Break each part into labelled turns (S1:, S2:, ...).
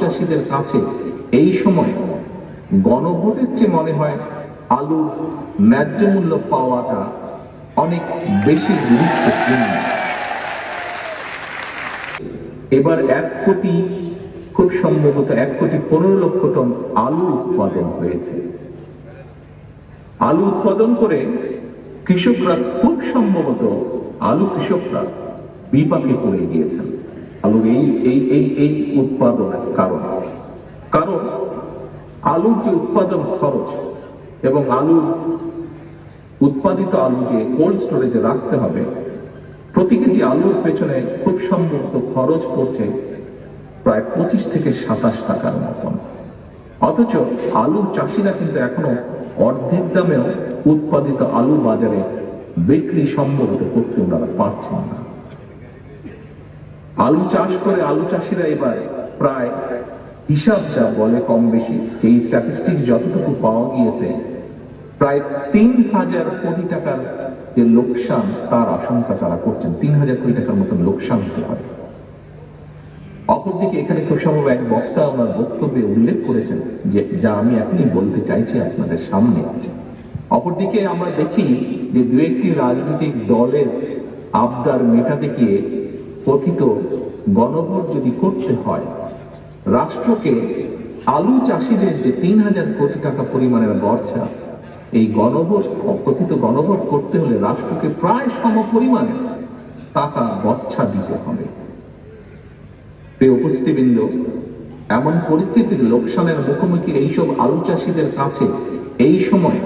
S1: চাষিদের কাছে এই সময় গণভোটের চেয়ে মনে হয় আলু ন্যায্য মূল্য পাওয়াটা অনেক বেশি গুরুত্বপূর্ণ। এবার এক কোটি, খুব সম্ভবত এক কোটি পনেরো লক্ষ টন আলু উৎপাদন হয়েছে। আলু উৎপাদন করে কৃষকরা খুব সম্ভবত আলু কৃষকরা বিপাকে পড়ে গিয়েছেন। আলুর এই এই এই এই উৎপাদনের কারণ। কারণ আলুর যে উৎপাদন খরচ এবং আলুর উৎপাদিত আলু যে কোল্ড স্টোরেজে রাখতে হবে, প্রতি কেজি আলুর পেছনে খুব সম্ভবত খরচ পড়ছে প্রায় পঁচিশ থেকে সাতাশ টাকার মতন। অথচ আলু চাষিরা কিন্তু এখনও অর্ধেক দামেও উৎপাদিত আলু বাজারে বিক্রি সম্ভবত করতে ওনারা পারছেন না। আলু চাষ করে আলু চাষিরা এবার প্রায় হিসাব যা বলে কম বেশি এই স্ট্যাটিস্টিক যতটুকু পাওয়া গিয়েছে, প্রায় তিন হাজার কোটি টাকার যে লোকসান তার আশঙ্কা তারা করছেন। তিন হাজার কোটি টাকার মতন লোকসান হতে পারে। অপরদিকে এখানে খুব সম্ভব এক বক্তা আমার বক্তব্যে উল্লেখ করেছেন যে, যা আমি এখনই বলতে চাইছি আপনাদের সামনে। অপরদিকে আমরা দেখি যে দু একটি রাজনৈতিক দলের আবদার মেটাতে গিয়ে কথিত গণভোট যদি করতে হয়, রাষ্ট্রকে আলু চাষিদের যে তিন হাজার কোটি টাকা পরিমাণের গড়ছা এই গণভোট কথিত গণভোট করতে হলে রাষ্ট্রকে প্রায় সম পরিমাণে টাকা গচ্ছা দিতে হবে। উপস্থিতিবৃন্দ, এমন পরিস্থিতির লোকসানের মুখোমুখি এইসব আলু চাষিদের কাছে এই সময়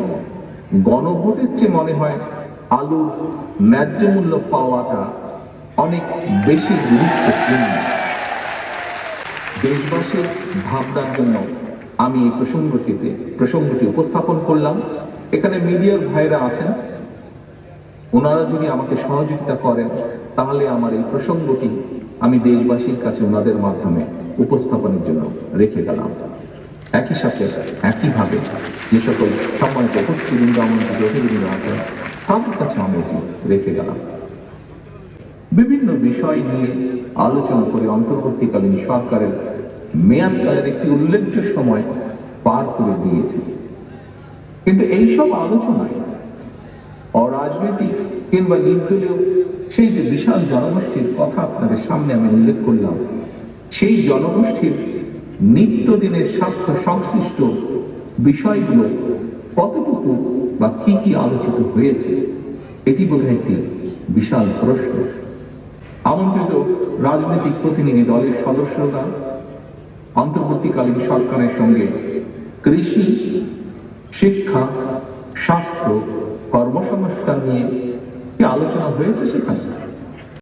S1: গণভোটের চেয়ে মনে হয় আলু ন্যায্য মূল্য পাওয়াটা অনেক বেশি গুরুত্বপূর্ণ। দেশবাসীর ভাবনার জন্য আমি এই প্রসঙ্গটিতে, প্রসঙ্গটি উপস্থাপন করলাম। এখানে মিডিয়ার ভাইরা আছেন। ওনারা যদি আমাকে সহযোগিতা করেন, তাহলে আমার এই প্রসঙ্গটি আমি দেশবাসীর কাছে ওনাদের মাধ্যমে উপস্থাপনের জন্য রেখে গেলাম। একই সাথে, একইভাবে যে সকল সম্মানিত উপস্থিতিবৃন্দ আমন্ত্রিত অতিথিবৃন্দ আছেন, তাদের কাছে আমি রেখে গেলাম। বিভিন্ন বিষয় নিয়ে আলোচনা করে অন্তর্বর্তীকালীন সরকারের মেয়াদকালের একটি উল্লেখ্য সময় পার করে দিয়েছে। কিন্তু এইসব আলোচনায় অরাজনৈতিক কিংবা নির্দলীয় সেই যে বিশাল জনগোষ্ঠীর কথা আপনাদের সামনে আমি উল্লেখ করলাম, সেই জনগোষ্ঠীর নিত্যদিনের স্বার্থ সংশ্লিষ্ট বিষয়গুলো কতটুকু বা কি কি আলোচিত হয়েছে, এটি বোধহয় একটি বিশাল প্রশ্ন। আমন্ত্রিত রাজনৈতিক প্রতিনিধি দলের সদস্যরা অন্তর্বর্তীকালীন সরকারের সঙ্গে কৃষি, শিক্ষা, স্বাস্থ্য, কর্মসংস্থান নিয়ে আলোচনা হয়েছে সেখানে?